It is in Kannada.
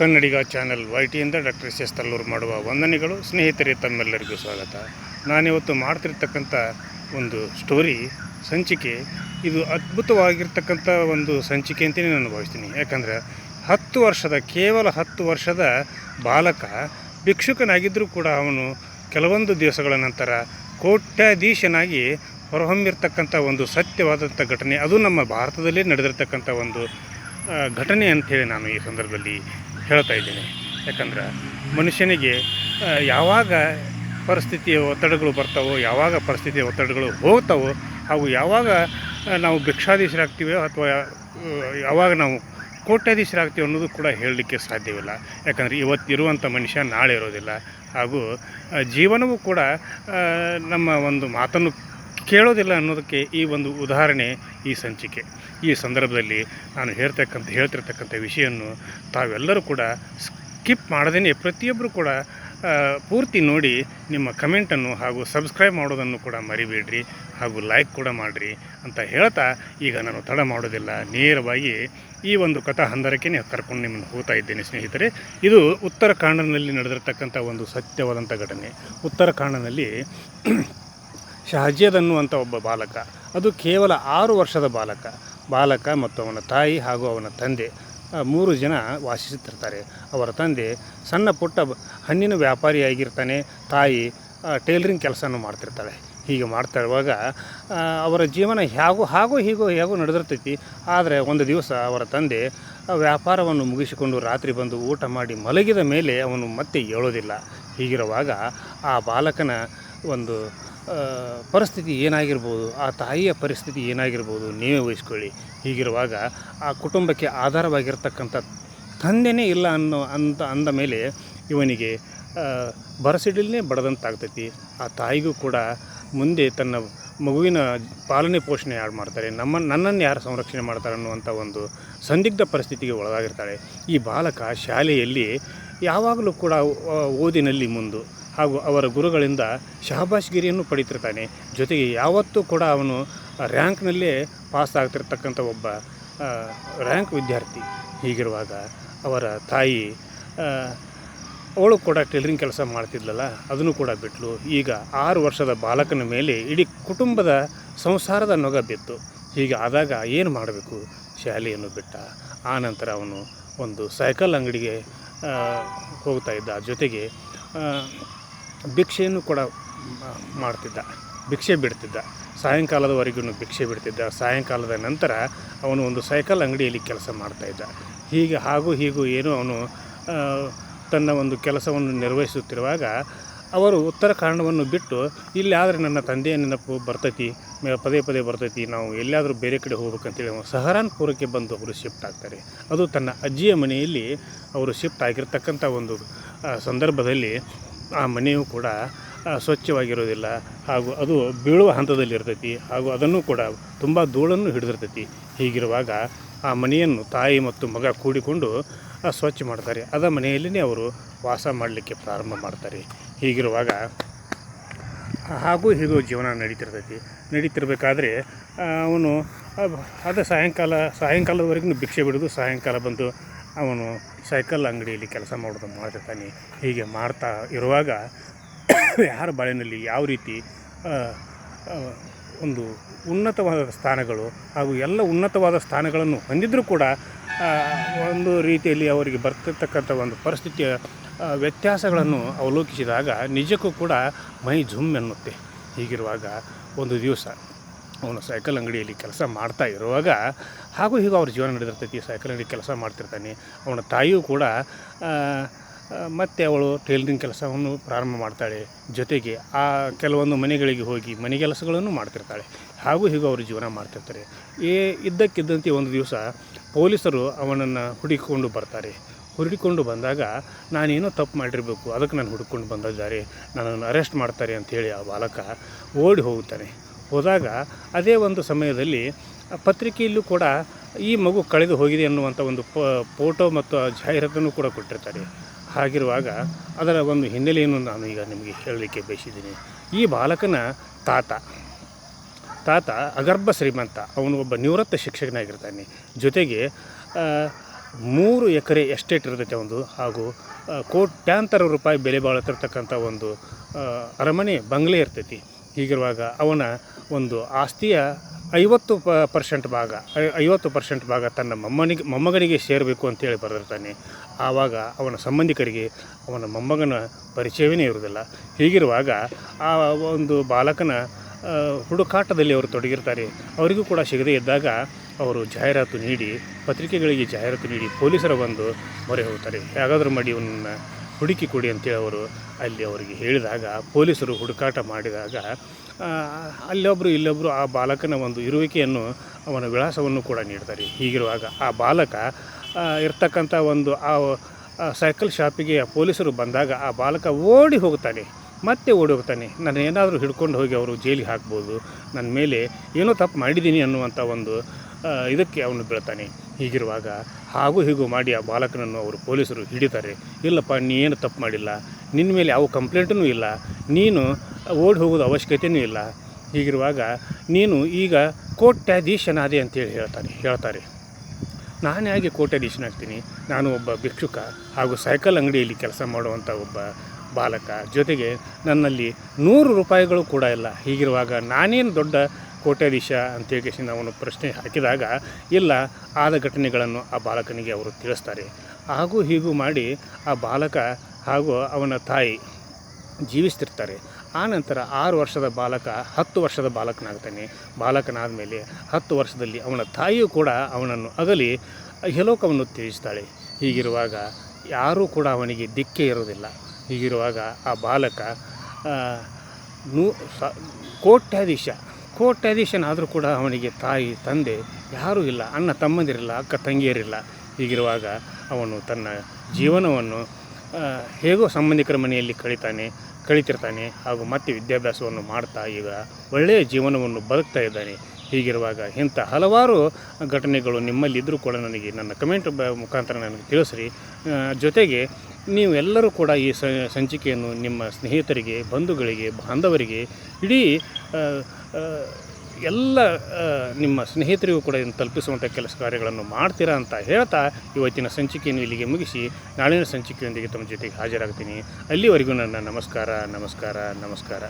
ಕನ್ನಡಿಗ ಚಾನೆಲ್ ವೈ ಟಿಯಿಂದ ಡಾಕ್ಟರ್ ಎಸ್ ಎಸ್ ತಲ್ಲೂರು ಮಾಡುವ ವಂದನೆಗಳು, ಸ್ನೇಹಿತರೆ, ತಮ್ಮೆಲ್ಲರಿಗೂ ಸ್ವಾಗತ. ನಾನಿವತ್ತು ಮಾಡ್ತಿರ್ತಕ್ಕಂಥ ಒಂದು ಸ್ಟೋರಿ, ಸಂಚಿಕೆ. ಇದು ಅದ್ಭುತವಾಗಿರ್ತಕ್ಕಂಥ ಒಂದು ಸಂಚಿಕೆ ಅಂತಲೇ ನಾನು ಭಾವಿಸ್ತೀನಿ. ಯಾಕಂದರೆ ಹತ್ತು ವರ್ಷದ, ಕೇವಲ ಹತ್ತು ವರ್ಷದ ಬಾಲಕ ಭಿಕ್ಷುಕನಾಗಿದ್ದರೂ ಕೂಡ ಅವನು ಕೆಲವೊಂದು ದಿವಸಗಳ ನಂತರ ಕೋಟ್ಯಾಧೀಶನಾಗಿ ಹೊರಹೊಮ್ಮಿರ್ತಕ್ಕಂಥ ಒಂದು ಸತ್ಯವಾದಂಥ ಘಟನೆ. ಅದು ನಮ್ಮ ಭಾರತದಲ್ಲೇ ನಡೆದಿರ್ತಕ್ಕಂಥ ಒಂದು ಘಟನೆ ಅಂಥೇಳಿ ನಾನು ಈ ಸಂದರ್ಭದಲ್ಲಿ ಹೇಳ್ತಾ ಇದ್ದೀನಿ. ಯಾಕಂದ್ರೆ ಮನುಷ್ಯನಿಗೆ ಯಾವಾಗ ಪರಿಸ್ಥಿತಿಯ ಒತ್ತಡಗಳು ಬರ್ತಾವೋ, ಯಾವಾಗ ಪರಿಸ್ಥಿತಿಯ ಒತ್ತಡಗಳು ಹೋಗ್ತಾವೋ, ಹಾಗೂ ಯಾವಾಗ ನಾವು ಭಿಕ್ಷಾಧೀಶರಾಗ್ತೀವಿ ಅಥವಾ ಯಾವಾಗ ನಾವು ಕೋಟ್ಯಾಧೀಶರಾಗ್ತೀವಿ ಅನ್ನೋದು ಕೂಡ ಹೇಳಲಿಕ್ಕೆ ಸಾಧ್ಯವಿಲ್ಲ. ಯಾಕಂದರೆ ಇವತ್ತಿರುವಂಥ ಮನುಷ್ಯ ನಾಳೆ ಇರೋದಿಲ್ಲ. ಹಾಗೂ ಜೀವನವೂ ಕೂಡ ನಮ್ಮ ಒಂದು ಮಾತನ್ನು ಕೇಳೋದಿಲ್ಲ ಅನ್ನೋದಕ್ಕೆ ಈ ಒಂದು ಉದಾಹರಣೆ ಈ ಸಂಚಿಕೆ. ಈ ಸಂದರ್ಭದಲ್ಲಿ ನಾನು ಹೇಳ್ತಕ್ಕಂಥ, ಹೇಳ್ತಿರ್ತಕ್ಕಂಥ ವಿಷಯವನ್ನು ತಾವೆಲ್ಲರೂ ಕೂಡ ಸ್ಕಿಪ್ ಮಾಡದೇ ಪ್ರತಿಯೊಬ್ಬರು ಕೂಡ ಪೂರ್ತಿ ನೋಡಿ ನಿಮ್ಮ ಕಮೆಂಟನ್ನು ಹಾಗೂ ಸಬ್ಸ್ಕ್ರೈಬ್ ಮಾಡೋದನ್ನು ಕೂಡ ಮರಿಬೇಡ್ರಿ ಹಾಗೂ ಲೈಕ್ ಕೂಡ ಮಾಡಿರಿ ಅಂತ ಹೇಳ್ತಾ ಈಗ ನಾನು ತಡ ಮಾಡೋದಿಲ್ಲ. ನೇರವಾಗಿ ಈ ಒಂದು ಕಥಾ ಹಂದರಕ್ಕೆ ಕರ್ಕೊಂಡು ನಿಮ್ಮನ್ನು ಹೋಗ್ತಾ ಇದ್ದೇನೆ ಸ್ನೇಹಿತರೆ. ಇದು ಉತ್ತರಾಖಂಡನಲ್ಲಿ ನಡೆದಿರ್ತಕ್ಕಂಥ ಒಂದು ಸತ್ಯವಾದಂಥ ಘಟನೆ. ಉತ್ತರಾಖಂಡನಲ್ಲಿ ಶಹಜದ್ ಅನ್ನುವಂಥ ಒಬ್ಬ ಬಾಲಕ. ಅದು ಕೇವಲ ಆರು ವರ್ಷದ ಬಾಲಕ. ಬಾಲಕ ಮತ್ತು ಅವನ ತಾಯಿ ಹಾಗೂ ಅವನ ತಂದೆ ಮೂರು ಜನ ವಾಸಿಸುತ್ತಿರ್ತಾರೆ. ಅವರ ತಂದೆ ಸಣ್ಣ ಪುಟ್ಟ ಹಣ್ಣಿನ ವ್ಯಾಪಾರಿಯಾಗಿರ್ತಾನೆ. ತಾಯಿ ಟೇಲರಿಂಗ್ ಕೆಲಸನೂ ಮಾಡ್ತಿರ್ತಾಳೆ. ಹೀಗೆ ಮಾಡ್ತಾ ಇರುವಾಗ ಅವರ ಜೀವನ ಹೇಗೋ, ಹಾಗೂ ಹೀಗೋ ಹೇಗೋ ನಡೆದಿರ್ತೈತಿ. ಆದರೆ ಒಂದು ದಿವಸ ಅವರ ತಂದೆ ವ್ಯಾಪಾರವನ್ನು ಮುಗಿಸಿಕೊಂಡು ರಾತ್ರಿ ಬಂದು ಊಟ ಮಾಡಿ ಮಲಗಿದ ಮೇಲೆ ಅವನು ಮತ್ತೆ ಏಳೋದಿಲ್ಲ. ಹೀಗಿರುವಾಗ ಆ ಬಾಲಕನ ಒಂದು ಪರಿಸ್ಥಿತಿ ಏನಾಗಿರ್ಬೋದು, ಆ ತಾಯಿಯ ಪರಿಸ್ಥಿತಿ ಏನಾಗಿರ್ಬೋದು, ನೀವೇ ವಹಿಸ್ಕೊಳ್ಳಿ ಹೀಗಿರುವಾಗ ಆ ಕುಟುಂಬಕ್ಕೆ ಆಧಾರವಾಗಿರ್ತಕ್ಕಂಥ ತಂದೆನೇ ಇಲ್ಲ ಅನ್ನೋ ಅಂತ ಅಂದ ಮೇಲೆ ಇವನಿಗೆ ಬರಸಿಡಲೇ ಬಡದಂತಾಗ್ತೈತಿ. ಆ ತಾಯಿಗೂ ಕೂಡ ಮುಂದೆ ತನ್ನ ಮಗುವಿನ ಪಾಲನೆ ಪೋಷಣೆ ಯಾರು ಮಾಡ್ತಾರೆ, ನಮ್ಮ, ನನ್ನನ್ನು ಯಾರು ಸಂರಕ್ಷಣೆ ಮಾಡ್ತಾರೆ ಅನ್ನುವಂಥ ಒಂದು ಸಂದಿಗ್ಧ ಪರಿಸ್ಥಿತಿಗೆ ಒಳಗಾಗಿರ್ತಾಳೆ ಈ ಬಾಲಕ ಶಾಲೆಯಲ್ಲಿ ಯಾವಾಗಲೂ ಕೂಡ ಓದಿನಲ್ಲಿ ಮುಂದು. ಹಾಗೂ ಅವರ ಗುರುಗಳಿಂದ ಶಹಬಾಷ್ಗಿರಿಯನ್ನು ಪಡೀತಿರ್ತಾನೆ. ಜೊತೆಗೆ ಯಾವತ್ತೂ ಕೂಡ ಅವನು ರ್ಯಾಂಕ್ನಲ್ಲೇ ಪಾಸ್ ಆಗ್ತಿರ್ತಕ್ಕಂಥ ಒಬ್ಬ ರ್ಯಾಂಕ್ ವಿದ್ಯಾರ್ಥಿ. ಹೀಗಿರುವಾಗ ಅವರ ತಾಯಿ ಅವಳು ಕೂಡ ಟೈಲರಿಂಗ್ ಕೆಲಸ ಮಾಡ್ತಿದ್ಲಲ್ಲ, ಅದನ್ನು ಕೂಡ ಬಿಟ್ಟಲು ಈಗ ಆರು ವರ್ಷದ ಬಾಲಕನ ಮೇಲೆ ಇಡೀ ಕುಟುಂಬದ ಸಂಸಾರದ ನೊಗ ಬಿತ್ತು. ಹೀಗೆ ಆದಾಗ ಏನು ಮಾಡಬೇಕು? ಶಾಲೆಯನ್ನು ಬಿಟ್ಟ. ಆ ನಂತರ ಅವನು ಒಂದು ಸೈಕಲ್ ಅಂಗಡಿಗೆ ಹೋಗ್ತಾ ಇದ್ದ. ಜೊತೆಗೆ ಭಿಕ್ಷೆಯನ್ನು ಕೂಡ ಮಾಡ್ತಿದ್ದ, ಭಿಕ್ಷೆ ಬಿಡ್ತಿದ್ದ. ಸಾಯಂಕಾಲದವರೆಗೂ ಭಿಕ್ಷೆ ಬಿಡ್ತಿದ್ದ. ಸಾಯಂಕಾಲದ ನಂತರ ಅವನು ಒಂದು ಸೈಕಲ್ ಅಂಗಡಿಯಲ್ಲಿ ಕೆಲಸ ಮಾಡ್ತಾಯಿದ್ದ ಹೀಗೆ ಹಾಗೂ ಹೀಗೂ ಏನು ಅವನು ತನ್ನ ಒಂದು ಕೆಲಸವನ್ನು ನಿರ್ವಹಿಸುತ್ತಿರುವಾಗ ಅವರು ಉತ್ತರ ಕಾರಣವನ್ನು ಬಿಟ್ಟು, ಇಲ್ಲಿ ಆದರೆ ನನ್ನ ತಂದೆಯ ನೆನಪು ಬರ್ತೈತಿ ಪದೇ ಪದೇ ಬರ್ತೈತಿ, ನಾವು ಎಲ್ಲಿಯಾದರೂ ಬೇರೆ ಕಡೆ ಹೋಗ್ಬೇಕಂತೇಳಿ ಅವನು ಸಹರಾನ್ಪುರಕ್ಕೆ ಬಂದು ಅವರು ಶಿಫ್ಟ್ ಆಗ್ತಾರೆ. ಅದು ತನ್ನ ಅಜ್ಜಿಯ ಮನೆಯಲ್ಲಿ ಅವರು ಶಿಫ್ಟ್ ಆಗಿರ್ತಕ್ಕಂಥ ಒಂದು ಸಂದರ್ಭದಲ್ಲಿ ಆ ಮನೆಯೂ ಕೂಡ ಸ್ವಚ್ಛವಾಗಿರೋದಿಲ್ಲ. ಹಾಗೂ ಅದು ಬೀಳುವ ಹಂತದಲ್ಲಿ ಇರ್ತೈತಿ ಹಾಗೂ ಅದನ್ನು ಕೂಡ ತುಂಬ ಧೂಳನ್ನು ಹಿಡಿದಿರ್ತೈತಿ. ಹೀಗಿರುವಾಗ ಆ ಮನೆಯನ್ನು ತಾಯಿ ಮತ್ತು ಮಗ ಕೂಡಿಕೊಂಡು ಸ್ವಚ್ಛ ಮಾಡ್ತಾರೆ. ಅದ ಮನೆಯಲ್ಲಿನೇ ಅವರು ವಾಸ ಮಾಡಲಿಕ್ಕೆ ಪ್ರಾರಂಭ ಮಾಡ್ತಾರೆ. ಹೀಗಿರುವಾಗ, ಹಾಗೂ ಹೀಗೂ ಜೀವನ ನಡೀತಿರ್ತೈತಿ. ನಡೀತಿರ್ಬೇಕಾದ್ರೆ ಅವನು ಅದ ಸಾಯಂಕಾಲ, ಸಾಯಂಕಾಲದವರೆಗೂ ಭಿಕ್ಷೆ ಬಿಡೋದು, ಸಾಯಂಕಾಲ ಬಂದು ಅವನು ಸೈಕಲ್ ಅಂಗಡಿಯಲ್ಲಿ ಕೆಲಸ ಮಾಡೋದು ಮಾಡ್ತಿರ್ತಾನೆ ಹೀಗೆ ಮಾಡ್ತಾ ಇರುವಾಗ ಯಾರ ಬಾಳಿನಲ್ಲಿ ಯಾವ ರೀತಿ ಒಂದು ಉನ್ನತವಾದ ಸ್ಥಾನಗಳು ಹಾಗೂ ಎಲ್ಲ ಉನ್ನತವಾದ ಸ್ಥಾನಗಳನ್ನು ಹೊಂದಿದ್ರೂ ಕೂಡ ಒಂದು ರೀತಿಯಲ್ಲಿ ಅವರಿಗೆ ಬರ್ತಿರ್ತಕ್ಕಂಥ ಒಂದು ಪರಿಸ್ಥಿತಿಯ ವ್ಯತ್ಯಾಸಗಳನ್ನು ಅವಲೋಕಿಸಿದಾಗ ನಿಜಕ್ಕೂ ಕೂಡ ಮೈ ಝುಮ್ ಎನ್ನುತ್ತೆ. ಹೀಗಿರುವಾಗ ಒಂದು ದಿವಸ. ಅವನು ಸೈಕಲ್ ಅಂಗಡಿಯಲ್ಲಿ ಕೆಲಸ ಮಾಡ್ತಾ ಇರುವಾಗ, ಹಾಗೂ ಹೀಗೂ ಅವ್ರ ಜೀವನ ನಡೆದಿರ್ತೈತಿ, ಸೈಕಲ್ ಅಂಗಡಿ ಕೆಲಸ ಮಾಡ್ತಿರ್ತಾನೆ. ಅವನ ತಾಯಿಯೂ ಕೂಡ ಮತ್ತೆ ಅವಳು ಟೈಲರಿಂಗ್ ಕೆಲಸವನ್ನು ಪ್ರಾರಂಭ ಮಾಡ್ತಾಳೆ. ಜೊತೆಗೆ ಆ ಕೆಲವೊಂದು ಮನೆಗಳಿಗೆ ಹೋಗಿ ಮನೆ ಕೆಲಸಗಳನ್ನು ಮಾಡ್ತಿರ್ತಾಳೆ. ಹಾಗೂ ಹೀಗೂ ಅವರು ಜೀವನ ಮಾಡ್ತಿರ್ತಾರೆ. ಏ ಇದ್ದಕ್ಕಿದ್ದಂತೆ ಒಂದು ದಿವಸ ಪೊಲೀಸರು ಅವನನ್ನು ಹುಡುಕಿಕೊಂಡು ಬರ್ತಾರೆ. ಹುಡುಕಿಕೊಂಡು ಬಂದಾಗ, ನಾನೇನೋ ತಪ್ಪು ಮಾಡಿರಬೇಕು, ಅದಕ್ಕೆ ನಾನು ಹುಡುಕೊಂಡು ಬಂದಿದ್ದಾರೆ, ನನ್ನನ್ನು ಅರೆಸ್ಟ್ ಮಾಡ್ತಾರೆ ಅಂಥೇಳಿ ಆ ಬಾಲಕ ಓಡಿ ಹೋಗುತ್ತಾನೆ. ಹೋದಾಗ ಅದೇ ಒಂದು ಸಮಯದಲ್ಲಿ ಪತ್ರಿಕೆಯಲ್ಲೂ ಕೂಡ ಈ ಮಗು ಕಳೆದು ಹೋಗಿದೆ ಅನ್ನುವಂಥ ಒಂದು ಫೋಟೋ ಮತ್ತು ಆ ಜಾಹೀರಾತನ್ನು ಕೂಡ ಕೊಟ್ಟಿರ್ತಾರೆ. ಹಾಗಿರುವಾಗ ಅದರ ಒಂದು ಹಿನ್ನೆಲೆಯನ್ನು ನಾನು ಈಗ ನಿಮಗೆ ಹೇಳಲಿಕ್ಕೆ ಬಯಸಿದ್ದೀನಿ. ಈ ಬಾಲಕನ ತಾತ ತಾತ ಅಗರ್ಭ ಶ್ರೀಮಂತ, ಅವನು ಒಬ್ಬ ನಿವೃತ್ತ ಶಿಕ್ಷಕನಾಗಿರ್ತಾನೆ. ಜೊತೆಗೆ ಮೂರು ಎಕರೆ ಎಸ್ಟೇಟ್ ಇರ್ತೈತೆ ಒಂದು, ಹಾಗೂ ಕೋಟ್ಯಾಂತರ ರೂಪಾಯಿ ಬೆಲೆ ಬಾಳುತ್ತಿರ್ತಕ್ಕಂಥ ಒಂದು ಅರಮನೆ ಬಂಗ್ಲೆ ಇರ್ತೈತಿ. ಹೀಗಿರುವಾಗ ಅವನ ಒಂದು ಆಸ್ತಿಯ ಐವತ್ತು ಪ ಪರ್ಸೆಂಟ್ ಭಾಗ ಐವತ್ತು ಪರ್ಸೆಂಟ್ ಭಾಗ ತನ್ನ ಮೊಮ್ಮನಿಗೆ, ಮೊಮ್ಮಗನಿಗೆ ಸೇರಬೇಕು ಅಂತೇಳಿ ಬರೆದಿರ್ತಾನೆ. ಆವಾಗ ಅವನ ಸಂಬಂಧಿಕರಿಗೆ ಅವನ ಮೊಮ್ಮಗನ ಪರಿಚಯವೇ ಇರುವುದಿಲ್ಲ. ಹೀಗಿರುವಾಗ ಆ ಒಂದು ಬಾಲಕನ ಹುಡುಕಾಟದಲ್ಲಿ ಅವರು ತೊಡಗಿರ್ತಾರೆ. ಅವರಿಗೂ ಕೂಡ ಸಿಗದೇ ಇದ್ದಾಗ ಅವರು ಜಾಹೀರಾತು ನೀಡಿ, ಪತ್ರಿಕೆಗಳಿಗೆ ಜಾಹೀರಾತು ನೀಡಿ ಪೊಲೀಸರ ಬಂದು ಮೊರೆ ಹೋಗ್ತಾರೆ. ಹೇಗಾದರೂ ಮಾಡಿ ಇವನನ್ನು ಹುಡುಕಿ ಕೊಡಿ ಅಂತೇಳಿ ಅವರು ಅಲ್ಲಿ ಅವರಿಗೆ ಹೇಳಿದಾಗ ಪೊಲೀಸರು ಹುಡುಕಾಟ ಮಾಡಿದಾಗ ಅಲ್ಲೊಬ್ಬರು ಇಲ್ಲೊಬ್ಬರು ಆ ಬಾಲಕನ ಒಂದು ಇರುವಿಕೆಯನ್ನು ಅವನ ವಿಳಾಸವನ್ನು ಕೂಡ ನೀಡ್ತಾರೆ. ಹೀಗಿರುವಾಗ ಆ ಬಾಲಕ ಇರ್ತಕ್ಕಂಥ ಒಂದು ಆ ಸೈಕಲ್ ಶಾಪಿಗೆ ಪೊಲೀಸರು ಬಂದಾಗ ಆ ಬಾಲಕ ಓಡಿ ಹೋಗ್ತಾನೆ ಮತ್ತೆ ಓಡಿ ಹೋಗ್ತಾನೆ ನಾನು ಏನಾದರೂ ಹಿಡ್ಕೊಂಡು ಹೋಗಿ ಅವರು ಜೈಲಿಗೆ ಹಾಕ್ಬೋದು ನನ್ನ ಮೇಲೆ ಏನೋ ತಪ್ಪು ಮಾಡಿದ್ದೀನಿ ಅನ್ನುವಂಥ ಒಂದು ಇದಕ್ಕೆ ಅವನು ಬೀಳ್ತಾನೆ. ಹೀಗಿರುವಾಗ ಹಾಗೂ ಹೀಗೂ ಮಾಡಿ ಆ ಬಾಲಕನನ್ನು ಅವರು ಪೊಲೀಸರು ಹಿಡಿತಾರೆ. ಇಲ್ಲಪ್ಪ, ನೀ ಏನು ತಪ್ಪು ಮಾಡಿಲ್ಲ. ನಿನ್ನ ಮೇಲೆ ಯಾವ ಕಂಪ್ಲೇಂಟೂ ಇಲ್ಲ. ನೀನು ಓಡಿ ಹೋಗೋದು ಅವಶ್ಯಕತೆಯೂ ಇಲ್ಲ. ಹೀಗಿರುವಾಗ ನೀನು ಈಗ ಕೋಟ್ಯಾಧೀಶನಾದೆ ಅಂತೇಳಿ ಹೇಳ್ತಾನೆ ಹೇಳ್ತಾರೆ. ನಾನೇ ಆಗಿ ಕೋಟ್ಯಾಧೀಶನಾಗ್ತೀನಿ. ನಾನು ಒಬ್ಬ ಭಿಕ್ಷುಕ ಹಾಗೂ ಸೈಕಲ್ ಅಂಗಡಿಯಲ್ಲಿ ಕೆಲಸ ಮಾಡುವಂಥ ಒಬ್ಬ ಬಾಲಕ. ಜೊತೆಗೆ ನನ್ನಲ್ಲಿ ನೂರು ರೂಪಾಯಿಗಳು ಕೂಡ ಇಲ್ಲ. ಹೀಗಿರುವಾಗ ನಾನೇನು ದೊಡ್ಡ ಕೋಟ್ಯಾಧೀಶ ಅಂತೇಳಿ ಅವನು ಪ್ರಶ್ನೆ ಹಾಕಿದಾಗ, ಇಲ್ಲ, ಆದ ಘಟನೆಗಳನ್ನು ಆ ಬಾಲಕನಿಗೆ ಅವರು ತಿಳಿಸ್ತಾರೆ. ಹಾಗೂ ಹೀಗೂ ಮಾಡಿ ಆ ಬಾಲಕ ಹಾಗೂ ಅವನ ತಾಯಿ ಜೀವಿಸ್ತಿರ್ತಾರೆ. ಆ ನಂತರ ಆರು ವರ್ಷದ ಬಾಲಕ, ಹತ್ತು ವರ್ಷದ ಬಾಲಕನಾಗ್ತಾನೆ. ಬಾಲಕನಾದ ಮೇಲೆ ಹತ್ತು ವರ್ಷದಲ್ಲಿ ಅವನ ತಾಯಿಯೂ ಕೂಡ ಅವನನ್ನು ಅಗಲಿ ಹೆಲೋಕವನ್ನು ತ್ಯಜಿಸ್ತಾಳೆ. ಹೀಗಿರುವಾಗ ಯಾರೂ ಕೂಡ ಅವನಿಗೆ ದಿಕ್ಕೇ ಇರೋದಿಲ್ಲ ಹೀಗಿರುವಾಗ ಆ ಬಾಲಕ ನೂ, ಸ, ಕೋಟ್ಯಾಧೀಶ ಕೋಟ್ಯಾಧೀಶನಾದರೂ ಕೂಡ ಅವನಿಗೆ ತಾಯಿ, ತಂದೆ ಯಾರೂ ಇಲ್ಲ. ಅಣ್ಣ ತಮ್ಮಂದಿರಿಲ್ಲ, ಅಕ್ಕ ತಂಗಿಯರಿಲ್ಲ. ಹೀಗಿರುವಾಗ ಅವನು ತನ್ನ ಜೀವನವನ್ನು ಹೇಗೋ ಸಂಬಂಧಿಕರ ಮನೆಯಲ್ಲಿ ಕಳಿತಾನೆ, ಕಳಿತಿರ್ತಾನೆ ಹಾಗೂ ಮತ್ತೆ ವಿದ್ಯಾಭ್ಯಾಸವನ್ನು ಮಾಡ್ತಾ ಈಗ ಒಳ್ಳೆಯ ಜೀವನವನ್ನು ಬದುಕ್ತಾ ಇದ್ದಾನೆ. ಹೀಗಿರುವಾಗ ಇಂಥ ಹಲವಾರು ಘಟನೆಗಳು ನಿಮ್ಮಲ್ಲಿದ್ದರೂ ಕೂಡ ನನಗೆ ನನ್ನ ಕಮೆಂಟ್ ಬ ಮುಖಾಂತರ ನನಗೆ ತಿಳಿಸ್ರಿ. ಜೊತೆಗೆ ನೀವು ಎಲ್ಲರೂ ಕೂಡ ಈ ಸಂಚಿಕೆಯನ್ನು ನಿಮ್ಮ ಸ್ನೇಹಿತರಿಗೆ, ಬಂಧುಗಳಿಗೆ, ಬಾಂಧವರಿಗೆ ಇಡೀ ಎಲ್ಲ ನಿಮ್ಮ ಸ್ನೇಹಿತರಿಗೂ ಕೂಡ ಇದನ್ನು ತಲುಪಿಸುವಂಥ ಕೆಲಸ ಕಾರ್ಯಗಳನ್ನು ಮಾಡ್ತೀರಾ ಅಂತ ಹೇಳ್ತಾ ಇವತ್ತಿನ ಸಂಚಿಕೆಯನ್ನು ಇಲ್ಲಿಗೆ ಮುಗಿಸಿ ನಾಳಿನ ಸಂಚಿಕೆಯೊಂದಿಗೆ ತಮ್ಮ ಜೊತೆಗೆ ಹಾಜರಾಗ್ತೀನಿ. ಅಲ್ಲಿವರೆಗೂ ನನ್ನ ನಮಸ್ಕಾರ ನಮಸ್ಕಾರ ನಮಸ್ಕಾರ.